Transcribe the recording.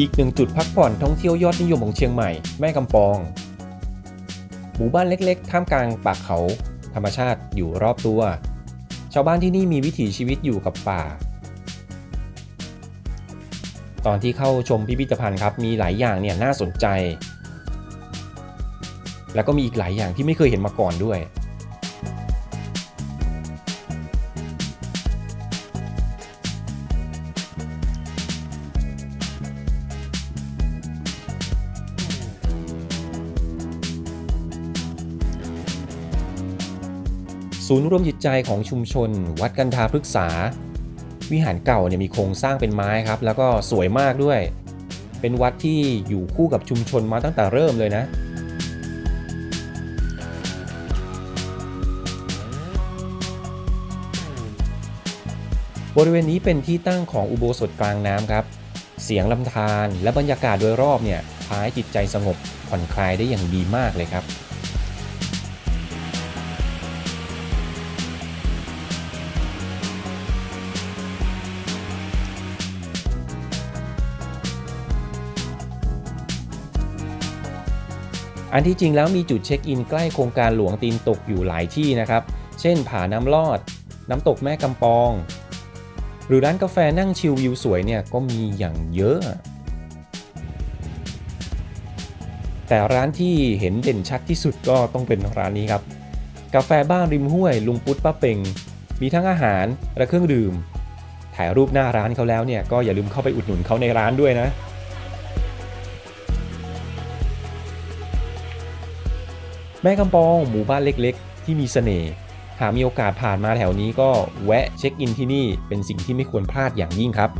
อีกหนึ่งจุดพักผ่อนท่องเที่ยวยอดนิยมของเชียงใหม่ แม่กำปอง หมู่บ้านเล็กๆ ท่ามกลางป่าเขา ธรรมชาติอยู่รอบตัว ชาวบ้านที่นี่มีวิถีชีวิตอยู่กับป่า ตอนที่เข้าชมพิพิธภัณฑ์ครับ มีหลายอย่างเนี่ยน่าสนใจ แล้วก็มีอีกหลายอย่างที่ไม่เคยเห็นมาก่อนด้วย ศูนย์รวมจิตใจของชุมชน วัดกันทาพฤกษา วิหารเก่าเนี่ยมีโครงสร้างเป็นไม้ครับ แล้วก็สวยมากด้วย เป็นวัดที่อยู่คู่กับชุมชนมาตั้งแต่เริ่มเลยนะบริเวณนี้เป็นที่ตั้งของอุโบสถกลางน้ำครับ เสียงลำธารและบรรยากาศโดยรอบเนี่ยพาให้จิตใจสงบผ่อนคลายได้อย่างดีมากเลยครับ อันที่จริงแล้วมีจุดเช็คอินใกล้โครงการหลวงตีนตกอยู่หลายที่นะครับ เช่น ผาน้ำลอด น้ำตกแม่กำปอง หรือร้านกาแฟนั่งชิลวิวสวยเนี่ยก็มีอย่างเยอะ แต่ร้านที่เห็นเด่นชัดที่สุดก็ต้องเป็นร้านนี้ครับ กาแฟบ้านริมห้วย ลุงปุ๊ดป้าเป่ง มีทั้งอาหารและเครื่องดื่ม ถ่ายรูปหน้าร้านเขาแล้วเนี่ยก็อย่าลืมเข้าไปอุดหนุนเขาในร้านด้วยนะ แม่กำปองหมู่บ้านเล็กๆ ที่มีเสน่ห์หากมีโอกาสผ่านมาแถวนี้ก็แวะเช็คอินที่นี่เป็นสิ่งที่ไม่ควรพลาดอย่างยิ่งครับ